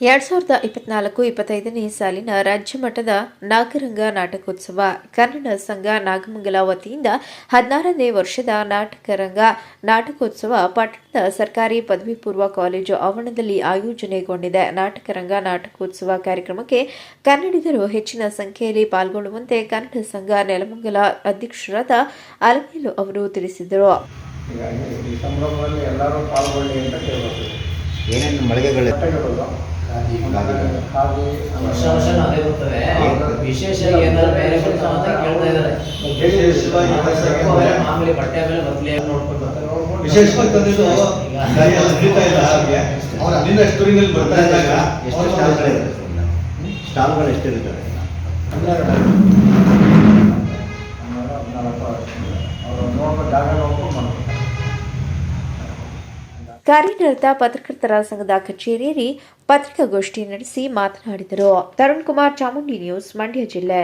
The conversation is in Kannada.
ಎರಡ್ ಸಾವಿರದ ಇಪ್ಪತ್ನಾಲ್ಕು ಇಪ್ಪತ್ತೈದನೇ ಸಾಲಿನ ರಾಜ್ಯ ಮಟ್ಟದ ನಾಗರಂಗ ನಾಟಕೋತ್ಸವ, ಕನ್ನಡ ಸಂಘ ನಾಗಮಂಗಲ ವತಿಯಿಂದ ಹದಿನಾರನೇ ವರ್ಷದ ನಾಟಕರಂಗ ನಾಟಕೋತ್ಸವ ಪಟ್ಟಣದ ಸರ್ಕಾರಿ ಪದವಿ ಪೂರ್ವ ಕಾಲೇಜು ಆವರಣದಲ್ಲಿ ಆಯೋಜನೆಗೊಂಡಿದೆ. ನಾಟಕರಂಗ ನಾಟಕೋತ್ಸವ ಕಾರ್ಯಕ್ರಮಕ್ಕೆ ಕನ್ನಡಿಗರು ಹೆಚ್ಚಿನ ಸಂಖ್ಯೆಯಲ್ಲಿ ಪಾಲ್ಗೊಳ್ಳುವಂತೆ ಕನ್ನಡ ಸಂಘ ನೆಲಮಂಗಲ ಅಧ್ಯಕ್ಷರಾದ ಅಲಮೇಲು ಅವರು ತಿಳಿಸಿದರು. ಏನೇನು ವರ್ಷ ವರ್ಷ ಅದೇ ಬರ್ತದೆ ವಿಶೇಷ ಏನಾದ್ರು ಬೇರೆ ಬರ್ತಾವ ಅಂತ ಕೇಳ್ತಾ ಇದ್ದಾರೆ. ಮಾಮೂಲಿ ಬಟ್ಟೆ ಮೇಲೆ ಬದಲಿ ನೋಡ್ಕೊಂಡು ಬರ್ತಾರೆ ವಿಶೇಷವಾಗಿ ತಂದಿದ್ದು ಬರ್ತಾ ಇದ್ದಾಗ ಎಷ್ಟು ಸ್ಟಾಲ್ಗಳಿರ್ತದೆ ಸ್ಟಾಲ್ಗಳು ನಾಲ್ಕು ಅವರು ನೋಡ್ಕೊಂಡು ಜಾಗ ನೋಡ್ಕೊಂಡು ಮಾಡ್ತಾರೆ ಕಾರ್ಯನಿರತ ಪತ್ರಕರ್ತರ ಸಂಘದ ಕಚೇರಿಯಲ್ಲಿ ಪತ್ರಿಕಾಗೋಷ್ಠಿ ನಡೆಸಿ ಮಾತನಾಡಿದರು. ತರುಣ್ ಕುಮಾರ್ ಚಾಮುಂಡಿ ನ್ಯೂಸ್ ಮಂಡ್ಯ ಜಿಲ್ಲೆ.